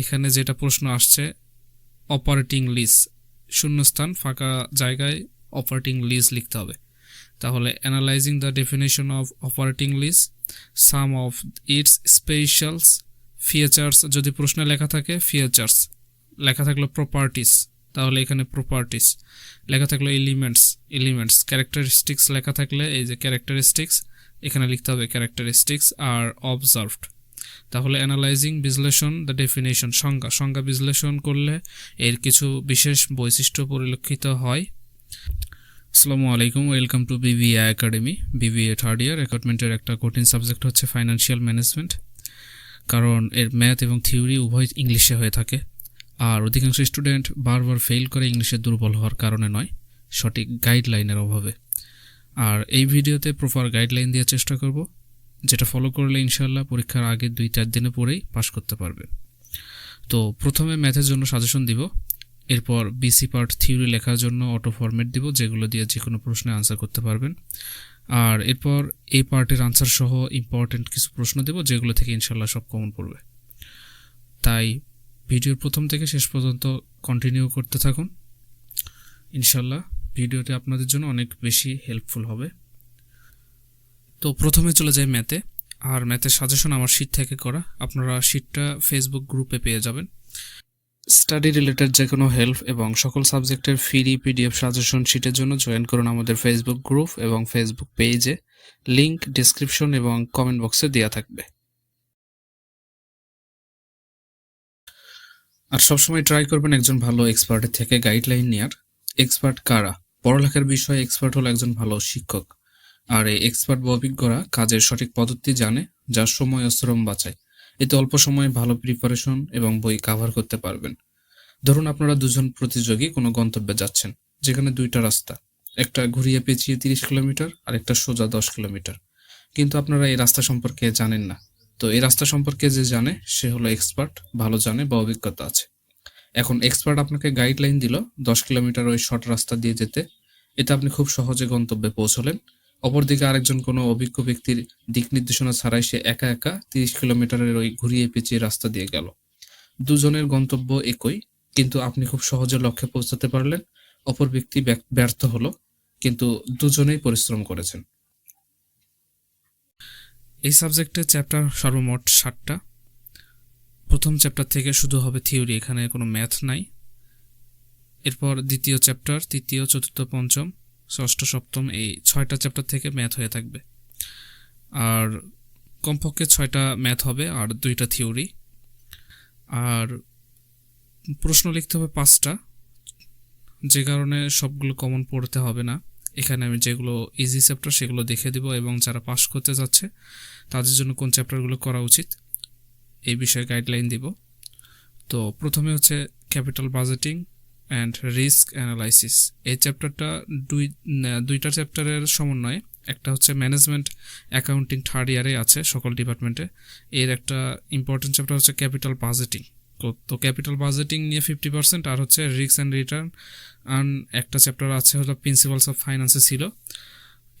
এখানে যেটা প্রশ্ন আসছে অপারেটিং লিস শূন্যস্থান, ফাঁকা জায়গায় অপারেটিং লিজ লিখতে হবে। তাহলে analysing the definition of operating lease some of its specials features যদি প্রশ্নে লেখা থাকে ফিচার্স লেখা থাকল প্রপার্টিস তাহলে এখানে প্রপার্টিস লেখা থাকল এলিমেন্টস এলিমেন্টস ক্যারেক্টারিস্টিক্স লেখা থাকলে এই যে ক্যারেক্টারিস্টিক্স এখানে লিখতে হবে ক্যারেক্টারিস্টিক্স আর অবজার্ভড তাহলে অ্যানালাইজিং বিশ্লেষণ দ্য ডেফিনেশন সংজ্ঞা। সংজ্ঞা বিশ্লেষণ করলে এর কিছু বিশেষ বৈশিষ্ট্য পরিলক্ষিত হয়। আসসালামু আলাইকুম welcome to BBA academy BBA third year রেক্রুটমেন্টের একটা কঠিন সাবজেক্ট হচ্ছে ফাইন্যান্সিয়াল ম্যানেজমেন্ট কারণ এর ম্যাথ এবং থিওরি উভয় ইংলিশে হয়ে থাকে। আর অধিকাংশ স্টুডেন্ট বারবার ফেল করে ইংলিশে দুর্বল হওয়ার কারণে নয়, সঠিক গাইডলাইনের অভাবে। আর এই ভিডিওতে প্রপার গাইডলাইন দেওয়ার চেষ্টা করব। যেটা ফলো করলে ইনশাল্লাহ পরীক্ষার আগে দুই, চার দিনে পরেই পাশ করতে পারবে। তো প্রথমে ম্যাথের জন্য সাজেশন দিব, এরপর বিসি পার্ট থিওরি লেখার জন্য অটো ফরম্যাট দিব, যেগুলো দিয়ে যে কোনো প্রশ্নে আনসার করতে পারবেন। আর এরপর এই পার্টের আনসার সহ ইম্পর্টেন্ট কিছু প্রশ্ন দেব, যেগুলো থেকে ইনশাল্লাহ সব কমন পড়বে। তাই ভিডিওর প্রথম থেকে শেষ পর্যন্ত কন্টিনিউ করতে থাকুন। ইনশাল্লাহ ভিডিওটি আপনাদের জন্য অনেক বেশি হেল্পফুল হবে। তো প্রথমে চলে যাই ম্যাথে। আর ম্যাথের সাজেশন আমার শীট থেকে করা। আপনারা শীটটা ফেসবুক গ্রুপে পেয়ে যাবেন। স্টাডি রিলেটেড যে কোনো হেল্প এবং সকল সাবজেক্টের ফ্রি পিডিএফ সাজেশন শিটের জন্য জয়েন করুন আমাদের ফেসবুক গ্রুপ এবং ফেসবুক পেজে লিংক ডিসক্রিপশন এবং কমেন্ট বক্সে দেওয়া থাকবে। আর সবসময় ট্রাই করবেন একজন ভালো এক্সপার্টের থেকে গাইডলাইন নেওয়ার এক্সপার্ট কারা? পড়ালেখার বিষয়ে এক্সপার্ট হলো একজন ভালো শিক্ষক। আর এই এক্সপার্ট বা অভিজ্ঞরা কাজের সঠিক পদ্ধতি জানে, যা সময় ও শ্রম বাঁচায়। এতে অল্প সময়ে ভালো প্রিপারেশন এবং বই কাভার করতে পারবেন। ধরুন আপনারা দুজন প্রতিযোগী কোনো গন্তব্যে যাচ্ছেন, যেখানে দুইটা রাস্তা, একটা ঘুরিয়ে পেঁচিয়ে তিরিশ কিলোমিটার, আর একটা সোজা দশ কিলোমিটার। কিন্তু আপনারা এই রাস্তা সম্পর্কে জানেন না। তো এই রাস্তা সম্পর্কে যে জানে, সে হলো এক্সপার্ট ভালো জানে বা অভিজ্ঞতা আছে। এখন এক্সপার্ট আপনাকে গাইডলাইন দিল, দশ কিলোমিটার ওই শর্ট রাস্তা দিয়ে যেতে। এতে আপনি খুব সহজে গন্তব্যে পৌঁছলেন। অপরদিকে আরেকজন কোনো অভিজ্ঞ ব্যক্তির দিক নির্দেশনা ছাড়াই সে একা একা তিরিশ কিলোমিটারের ওই ঘুরিয়ে পেঁচিয়ে রাস্তা দিয়ে গেল। দুজনের গন্তব্য একই, কিন্তু আপনি খুব সহজে লক্ষ্যে পৌঁছাতে পারলেন। অপর ব্যক্তি ব্যক- ব্যর্থ হলো, কিন্তু দুজনেই পরিশ্রম করেছেন। এই সাবজেক্টে চ্যাপ্টার সর্বমোট ষাটটা প্রথম চ্যাপ্টার থেকে শুধু হবে থিওরি, এখানে কোনো ম্যাথ নাই। এরপর দ্বিতীয় চ্যাপ্টার, তৃতীয়, চতুর্থ, পঞ্চম। ষষ্ঠ সপ্তম এই ছয়টা চ্যাপ্টার থেকে ম্যাথ হয়ে থাকবে। আর কমপক্ষে ছয়টা ম্যাথ হবে আর দুইটা থিওরি আর প্রশ্ন লিখতে হবে পাঁচটা। যে কারণে সবগুলো কমন পড়তে হবে না। এখানে আমি যেগুলো ইজি চ্যাপ্টার সেগুলো দেখে দিব এবং যারা পাস করতে যাচ্ছে, তাদের জন্য কোন চ্যাপ্টারগুলো করা উচিত, এই বিষয়ে গাইডলাইন দিব। তো প্রথমে হচ্ছে capital budgeting and risk analysis এই চ্যাপ্টারটা দুই দুইটা চ্যাপ্টারের সমন্বয়ে, একটা হচ্ছে ম্যানেজমেন্ট অ্যাকাউন্টিং থার্ড ইয়ারে আছে সকল ডিপার্টমেন্টে এর একটা ইম্পর্টেন্ট চ্যাপ্টার হচ্ছে ক্যাপিটাল বাজেটিং তো ক্যাপিটাল বাজেটিং নিয়ে ফিফটি পার্সেন্ট আর হচ্ছে রিস্ক অ্যান্ড রিটার্ন আর একটা চ্যাপ্টার আছে হলো প্রিন্সিপালস অফ ফাইন্যান্সে ছিল।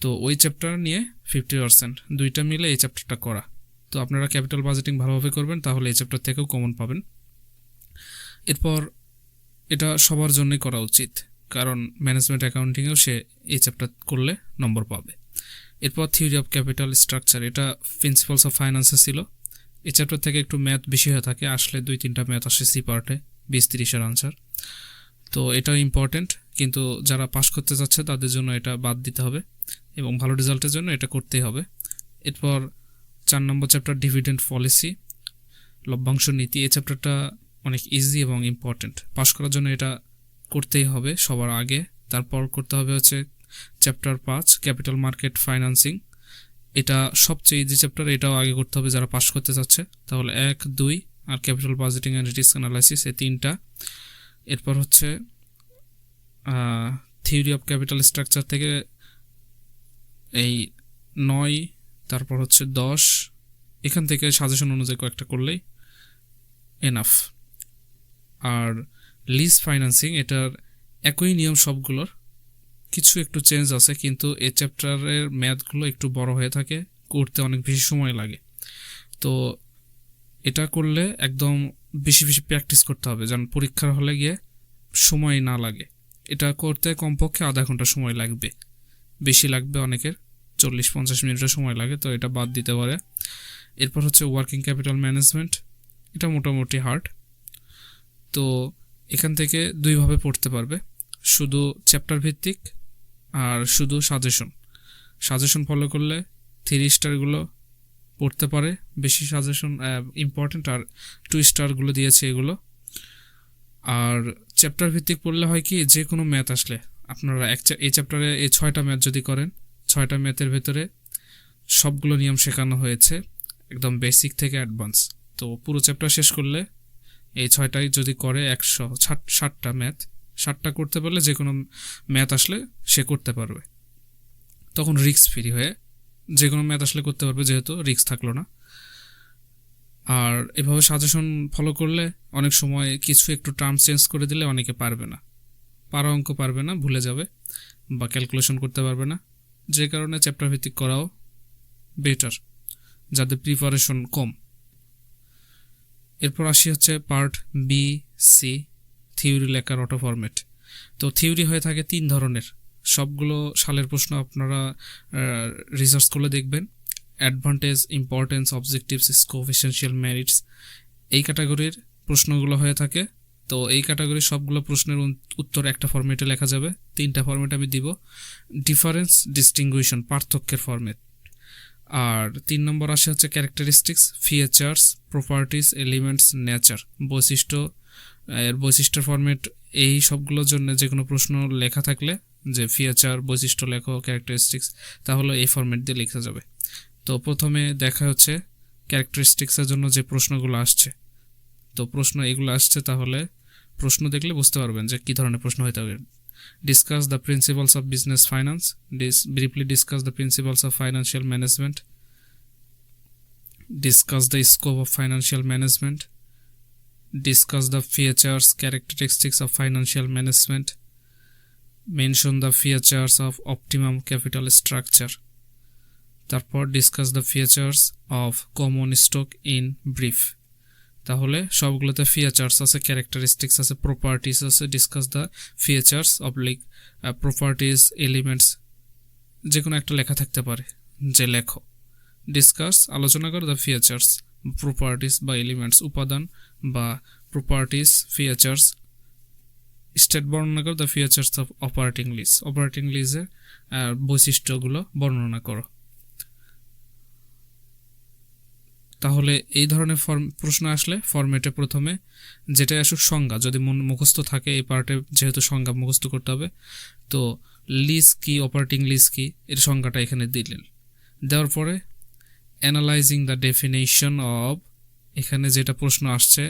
তো ওই চ্যাপ্টার নিয়ে ফিফটি পার্সেন্ট দুইটা মিলে এই চ্যাপ্টারটা করা। তো আপনারা ক্যাপিটাল বাজেটিং ভালোভাবে করবেন, তাহলে এই চ্যাপ্টার থেকেও কমন পাবেন। এরপর এটা সবার জন্যই করা উচিত। কারণ ম্যানেজমেন্ট অ্যাকাউন্টিংয়েও সে এই চ্যাপ্টার করলে নম্বর পাবে। এরপর থিওরি অফ ক্যাপিটাল স্ট্রাকচার এটা প্রিন্সিপালস অফ ফাইন্যান্সে ছিল। এই চ্যাপ্টার থেকে একটু ম্যাথ বেশি হয়ে থাকে, আসলে দুই তিনটা ম্যাথ আসে সি পার্টে বিশ তিরিশের আনসার তো এটাও ইম্পর্টেন্ট কিন্তু যারা পাস করতে যাচ্ছে তাদের জন্য এটা বাদ দিতে হবে এবং ভালো রেজাল্টের জন্য এটা করতেই হবে। এরপর চার নম্বর চ্যাপ্টার ডিভিডেন্ড পলিসি লভ্যাংশ নীতি, এই চ্যাপ্টারটা অনেক ইজি এবং ইম্পর্টেন্ট পাস করার জন্য এটা করতেই হবে সবার আগে। তারপর করতে হবে হচ্ছে চ্যাপ্টার পাঁচ ক্যাপিটাল মার্কেট ফাইন্যান্সিং এটা সবচেয়ে ইজি চ্যাপ্টার এটাও আগে করতে হবে যারা পাস করতে চাচ্ছে। তাহলে এক, দুই আর capital budgeting and risk analysis এই তিনটা। এরপর হচ্ছে থিওরি অফ ক্যাপিটাল স্ট্রাকচার থেকে এই নয়, তারপর হচ্ছে দশ। এখান থেকে সাজেশন অনুযায়ী কয়েকটা করলেই এনাফ আর লিজ ফাইন্যান্সিং এটার একই নিয়ম সবগুলোর। কিছু একটু চেঞ্জ আছে, কিন্তু এই চ্যাপ্টারের ম্যাথগুলো একটু বড় হয়ে থাকে, করতে অনেক বেশি সময় লাগে। তো এটা করলে একদম বেশি বেশি প্র্যাকটিস করতে হবে, যেন পরীক্ষার হলে গিয়ে সময় না লাগে। এটা করতে কমপক্ষে আধা ঘণ্টা সময় লাগবে। বেশি লাগবে অনেকের, চল্লিশ পঞ্চাশ মিনিটের সময় লাগে, তো এটা বাদ দিতে পারে। এরপর হচ্ছে ওয়ার্কিং ক্যাপিটাল ম্যানেজমেন্ট এটা মোটামুটি হার্ড তো এখান থেকে দুইভাবে পড়তে পারবে। শুধু চ্যাপ্টার ভিত্তিক আর শুধু সাজেশন সাজেশন ফলো করলে থ্রি স্টারগুলো পড়তে পারে, বেশি সাজেশন ইম্পর্টেন্ট আর টু স্টারগুলো দিয়েছে এগুলো। আর চ্যাপ্টার ভিত্তিক পড়লে হয় কি, যে কোনো ম্যাথ আসলে। আপনারা এক এই চ্যাপ্টারে এই ছয়টা ম্যাথ যদি করেন, ছয়টা ম্যাথের ভেতরে সবগুলো নিয়ম শেখানো হয়েছে, একদম বেসিক থেকে অ্যাডভান্স তো পুরো চ্যাপ্টার শেষ করলে এই ছয়টাই যদি করে একশো, ষাট, ষাটটা ম্যাথ, ষাটটা করতে পারলে যে কোনো ম্যাথ আসলে সে করতে পারবে। তখন রিস্ক ফ্রি হয়ে যে কোনো ম্যাথ আসলে করতে পারবে, যেহেতু রিস্ক থাকল না। আর এভাবে সাজেশন ফলো করলে অনেক সময় কিছু একটু টার্ম চেঞ্জ করে দিলে অনেকে পারবে না। পারা অঙ্ক পারবে না, ভুলে যাবে বা ক্যালকুলেশন করতে পারবে না। যে কারণে চ্যাপ্টার ভিত্তিক করাও বেটার, যাদের প্রিপারেশন কম। এরপর আসি হচ্ছে পার্ট বি সি থিওরি লেখার অটো ফরম্যাট তো থিওরি হয়ে থাকে তিন ধরনের। সবগুলো সালের প্রশ্ন আপনারা রিসার্চ করলে দেখবেন। Advantage importance objectives scope essential merits এই ক্যাটাগরির প্রশ্নগুলো হয়ে থাকে। তো এই ক্যাটাগরির সবগুলো প্রশ্নের উত্তর একটা ফরম্যাটে লেখা যাবে। তিনটা ফরম্যাট আমি দিব। ডিফারেন্স ডিস্টিংগুইশন পার্থক্যের ফরম্যাট আর তিন নম্বর আসে হচ্ছে characteristics features properties elements nature বৈশিষ্ট্য। এর বৈশিষ্ট্য ফরম্যাট এই সবগুলোর জন্য যে কোনো প্রশ্ন লেখা থাকলে যে ফিচার বৈশিষ্ট্য লেখো ক্যারেক্টারিস্টিক্স তাহলে এই ফরম্যাট দিয়ে লেখা যাবে। তো প্রথমে দেখা হচ্ছে ক্যারেক্টারিস্টিক্সের জন্য যে প্রশ্নগুলো আসছে। তো প্রশ্ন এগুলো আসছে তাহলে প্রশ্ন দেখলে বুঝতে পারবেন যে কী ধরনের প্রশ্ন হতে হবে discuss the principles of business finance dish briefly discuss the principles of financial management discuss the scope of financial management discuss the features characteristics of financial management mention the features of optimum capital structure তারপর discuss the features of common stock in brief তাহলে সবগুলোতে features আছে characteristics আছে properties আছে discuss the features of like properties elements যে কোনো একটা লেখা থাকতে পারে, যে লেখো। ডিসকাস আলোচনা করো দ্য ফিচার্স প্রপার্টিস বা এলিমেন্টস উপাদান বা প্রপার্টিস ফিচার্স স্টেট বর্ণনা করো the features of operating lease operating লিজের বৈশিষ্ট্যগুলো বর্ণনা করো। তাহলে এই ধরনের ফর্ম প্রশ্ন আসলে ফরম্যাটে প্রথমে যেটাই আসুক সংজ্ঞা, যদি মন মুখস্থ থাকে এই পার্টে যেহেতু সংজ্ঞা মুখস্থ করতে হবে, তো লিজ কি অপারেটিং লিজ কি, এর সংজ্ঞাটা এখানে দিলেন। দেওয়ার পরে অ্যানালাইজিং দ্য ডেফিনেশন অব এখানে যেটা প্রশ্ন আসছে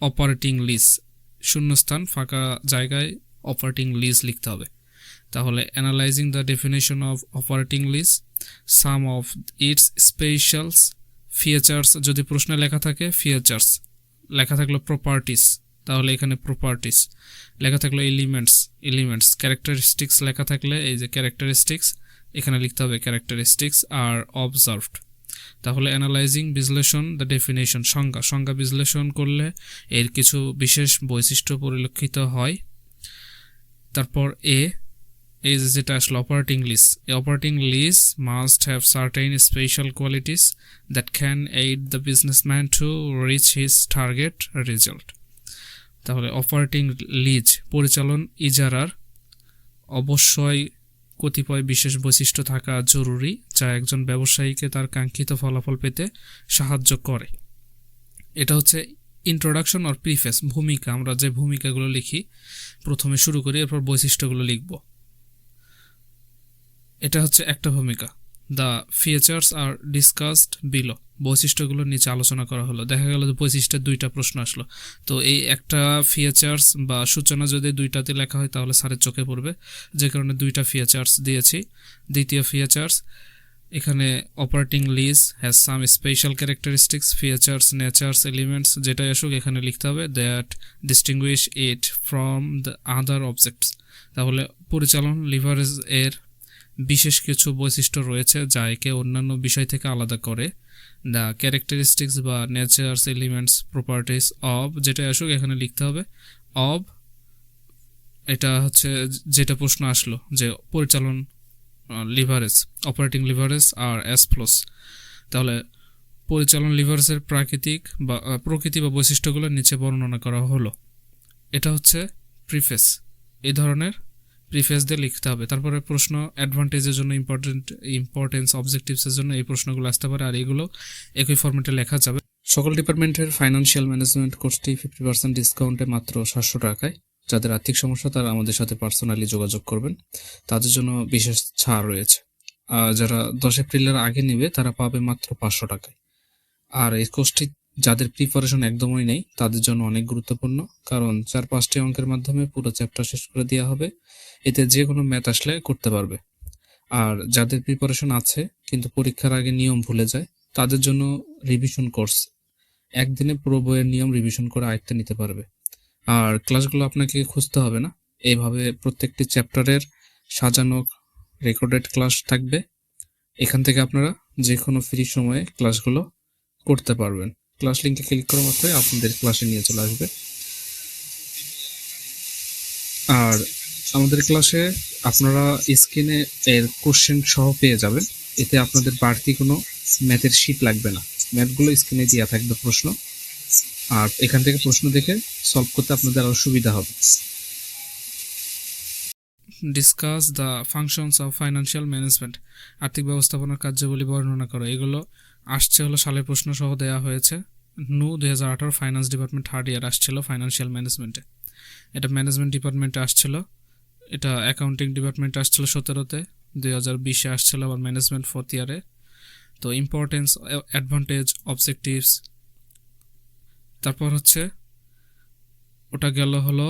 অপারেটিং লিস শূন্যস্থান, ফাঁকা জায়গায় অপারেটিং লিজ লিখতে হবে। তাহলে analysing the definition of operating lease some of its specials features যদি প্রশ্নে লেখা থাকে ফিচার্স লেখা থাকল প্রপার্টিস তাহলে এখানে প্রপার্টিস লেখা থাকল এলিমেন্টস এলিমেন্টস ক্যারেক্টারিস্টিক্স লেখা থাকলে, এই যে ক্যারেক্টারিস্টিক্স এখানে লিখতে হবে ক্যারেক্টারিস্টিক্স আর অবজার্ভড তাহলে অ্যানালাইজিং বিশ্লেষণ দ্য ডেফিনেশন সংজ্ঞা সংজ্ঞা বিশ্লেষণ করলে এর কিছু বিশেষ বৈশিষ্ট্য পরিলক্ষিত হয়। তারপর এ এই যে যেটা আসলে অপারেটিং লিস এই operating lease must have certain special qualities that can aid the businessman to reach his target result তাহলে অপারেটিং লিজ পরিচালন, ইজারার অবশ্যই কতিপয় বিশেষ বৈশিষ্ট্য থাকা জরুরি যা একজন ব্যবসায়ীকে তার কাঙ্ক্ষিত ফলাফল পেতে সাহায্য করে। এটা হচ্ছে ইন্ট্রোডাকশন অর প্রিফেস ভূমিকা। আমরা যে ভূমিকাগুলো লিখি, প্রথমে শুরু করি, এরপর বৈশিষ্ট্যগুলো লিখব। এটা হচ্ছে একটা ভূমিকা। The features are discussed below বৈশিষ্ট্যগুলোর নিচে আলোচনা করা হলো। দেখা গেল যে বৈশিষ্ট্যের দুইটা প্রশ্ন আসলো। তো এই একটা ফিচার্স বা সূচনা যদি দুইটাতে লেখা হয়, তাহলে স্যারের চোখে পড়বে। যে কারণে দুইটা ফিচার্স দিয়েছি। দ্বিতীয় ফিচার্স এখানে operating lease has some special characteristics features natures elements যেটাই আসুক এখানে লিখতে হবে that distinguish it from the other objects তাহলে পরিচালন লিভারেজ এর বিশেষ কিছু বৈশিষ্ট্য রয়েছে যা একে অন্যান্য বিষয় থেকে আলাদা করে। দ্য ক্যারেক্টারিস্টিক্স বা নেচার্স এলিমেন্টস প্রপার্টিস অব যেটা আসুক, এখানে লিখতে হবে। অব এটা হচ্ছে যেটা প্রশ্ন আসলো, যে পরিচালন লিভারেজ অপারেটিং লিভারেজ আর এস প্লাস তাহলে পরিচালন লিভারেজের প্রাকৃতিক বা প্রকৃতি বা বৈশিষ্ট্যগুলো নিচে বর্ণনা করা হলো। এটা হচ্ছে প্রিফেস এই ধরনের প্রিফেস দিয়ে লিখতে হবে। তারপরে প্রশ্ন অ্যাডভান্টেজের জন্য ইম্পর্টেন্ট ইম্পর্টেন্স অবজেক্টিভসের জন্য এই প্রশ্নগুলো আসতে পারে আর এগুলো একই ফরম্যাটে লেখা যাবে। সকল ডিপার্টমেন্টের ফাইন্যান্সিয়াল ম্যানেজমেন্ট কোর্সটি ফিফটি পার্সেন্ট ডিসকাউন্টে মাত্র সাতশো টাকায়। যাদের আর্থিক সমস্যা, তারা আমাদের সাথে পার্সোনালি যোগাযোগ করবেন। তাদের জন্য বিশেষ ছাড় রয়েছে। যারা দশ এপ্রিলের আগে নেবে, তারা পাবে মাত্র পাঁচশো টাকায়। আর এই কোর্সটি যাদের প্রিপারেশন একদমই নেই, তাদের জন্য অনেক গুরুত্বপূর্ণ। কারণ চার পাঁচটি অঙ্কের মাধ্যমে পুরো চ্যাপ্টার শেষ করে দেওয়া হবে। এতে যে কোনো ম্যাথ আসলে করতে পারবে। আর যাদের প্রিপারেশন আছে, কিন্তু পরীক্ষার আগে নিয়ম ভুলে যায়, তাদের জন্য রিভিশন কোর্স একদিনে পুরো বইয়ের নিয়ম রিভিশন করে আয়ত্তে নিতে পারবে। আর ক্লাসগুলো আপনাকে খুঁজতে হবে না। এইভাবে প্রত্যেকটি চ্যাপ্টারের সাজানো রেকর্ডেড ক্লাস থাকবে। এখান থেকে আপনারা যে কোনো ফ্রি সময়ে ক্লাসগুলো করতে পারবেন। ক্লাস লিঙ্কে ক্লিক করা মাত্রই আপনাদের ক্লাসে নিয়ে চলে আসবে। আর আমাদের ক্লাসে আপনারা স্ক্রিনে এর কোশ্চেন সহ পেয়ে যাবেন। এতে আপনাদের বাড়তি কোনো ম্যাথের শিট লাগবে না। ম্যাথগুলো স্ক্রিনে দেওয়া থাকবে প্রশ্ন। আর এখান থেকে প্রশ্ন দেখে সলভ করতে আপনাদের আরও সুবিধা হবে। Discuss the functions of financial management আর্থিক ব্যবস্থাপনার কার্যাবলী বর্ণনা করো। এগুলো আসছে হলো সালের প্রশ্ন সহ দেওয়া হয়েছে। নু দুই হাজার আঠারো ফাইন্যান্স ডিপার্টমেন্ট থার্ড ইয়ার আসছিল ফাইন্যান্সিয়াল ম্যানেজমেন্টে এটা ম্যানেজমেন্ট ডিপার্টমেন্টে আসছিল। এটা অ্যাকাউন্টিং ডিপার্টমেন্টে আসছিল সতেরোতে। দুই হাজার বিশে আসছিল আবার ম্যানেজমেন্ট ফোর্থ ইয়ারে তো ইম্পর্টেন্স অ্যাডভান্টেজ অবজেক্টিভস তারপর হচ্ছে ওটা গেল হলো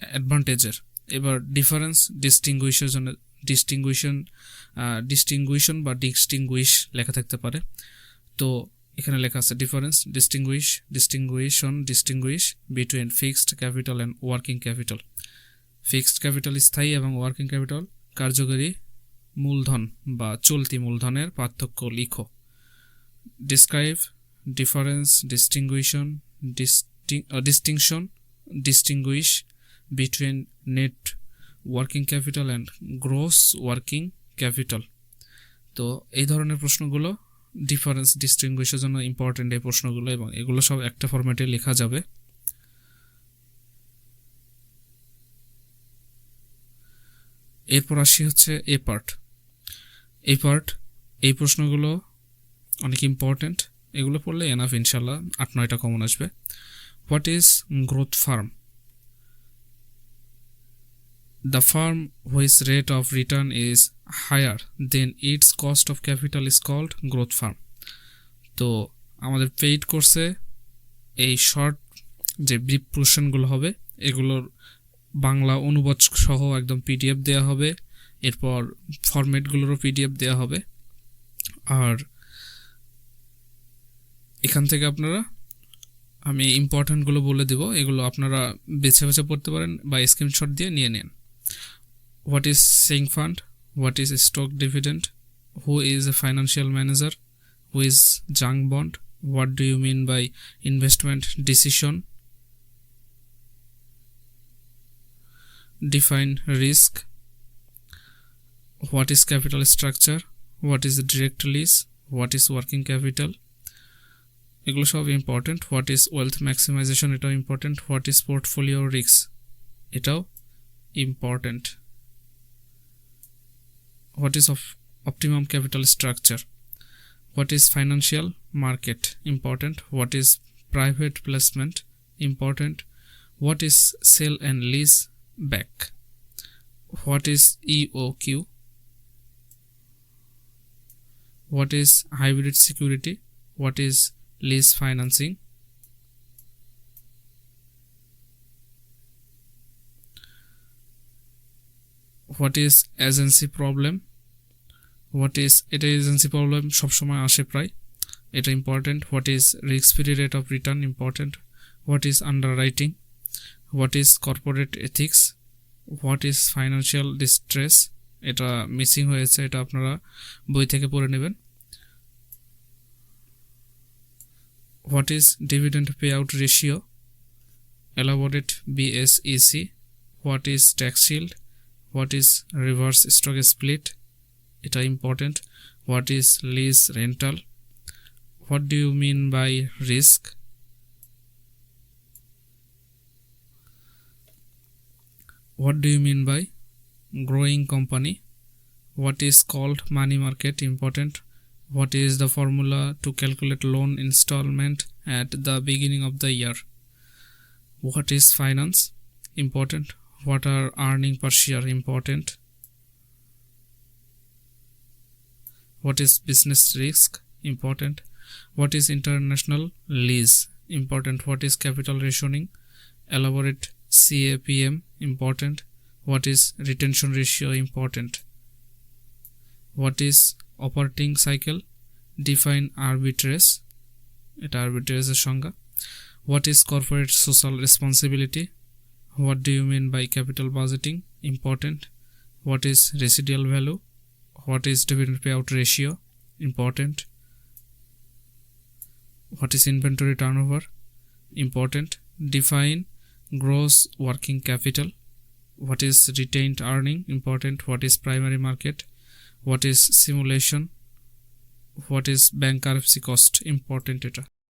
অ্যাডভান্টেজের এবার ডিফারেন্স ডিস্টিংগুইশের জন্য ডিস্টিংগুইশন ডিস্টিংগুইশন বা ডিস্টিংগুইশ লেখা থাকতে পারে। তো এখানে লেখা আছে difference distinguish distinction distinguish between fixed capital and working capital fixed capital স্থায়ী এবং ওয়ার্কিং ক্যাপিটাল কার্যকরী মূলধন বা চলতি মূলধনের পার্থক্য লিখো। Describe difference distinction distinct distinction distinguish between net working capital and gross working capital তো এই ধরনের প্রশ্নগুলো ডিফারেন্স ডিস্টিংগুইশের জন্য ইম্পর্টেন্ট এই প্রশ্নগুলো এবং এগুলো সব একটা ফরম্যাটে লেখা যাবে। এরপর আসি হচ্ছে এ পার্ট এই পার্ট এই প্রশ্নগুলো অনেক ইম্পর্টেন্ট এগুলো পড়লে এনাফ ইনশাল্লাহ আট নয়টা কমন আসবে। What is growth firm The firm whose rate of return is higher than its cost of capital is called growth firm. তো আমাদের পেইড কোর্সে এই শর্ট যে ব্রিফ পোর্শনগুলো হবে, এগুলোর বাংলা অনুবাদ সহ একদম পিডিএফ দেওয়া হবে, এরপর ফরম্যাটগুলোরও পিডিএফ দেওয়া হবে আর এখান থেকে আপনারা, আমি ইম্পর্ট্যান্টগুলো বলে দেব, এগুলো আপনারা বেছে বেছে পড়তে পারেন বা স্ক্রিনশট দিয়ে নিয়ে নেন what is saying fund what is stock dividend who is a financial manager who is junk bond what do you mean by investment decision define risk what is capital structure what is direct lease what is working capital এগুলো সব important what is wealth maximisation এটাও important what is portfolio risk এটাও important. What is of optimum capital structure? What is financial market important? What is private placement important? What is sale and lease back? What is eoq what is hybrid security? What is lease financing? What is agency problem what is এটা agency problem সবসময় আসে প্রায়। এটা important what is risk free rate of return important what is underwriting what is corporate ethics what is financial distress এটা missing হয়েছে, এটা আপনারা বই থেকে পড়ে নেবেন। What is dividend payout ratio? Elaborate bsec what is tax shield? What is reverse stock split? এটা important. What is lease rental? What do you mean by risk? What do you mean by growing company? What is called money market important? What is the formula to calculate loan installment at the beginning of the year? What is finance important what are earning per share important what is business risk important what is international lease important what is capital rationing elaborate capm important what is retention ratio important what is operating cycle define arbitrage এটা আরবিট্রেজের সংজ্ঞা what is corporate social responsibility what do you mean by capital budgeting important. What is residual value? What is dividend payout ratio? Important. What is inventory turnover? Important. Define gross working capital. What is retained earning? Important. What is primary market? What is simulation? What is bankruptcy cost? Important data.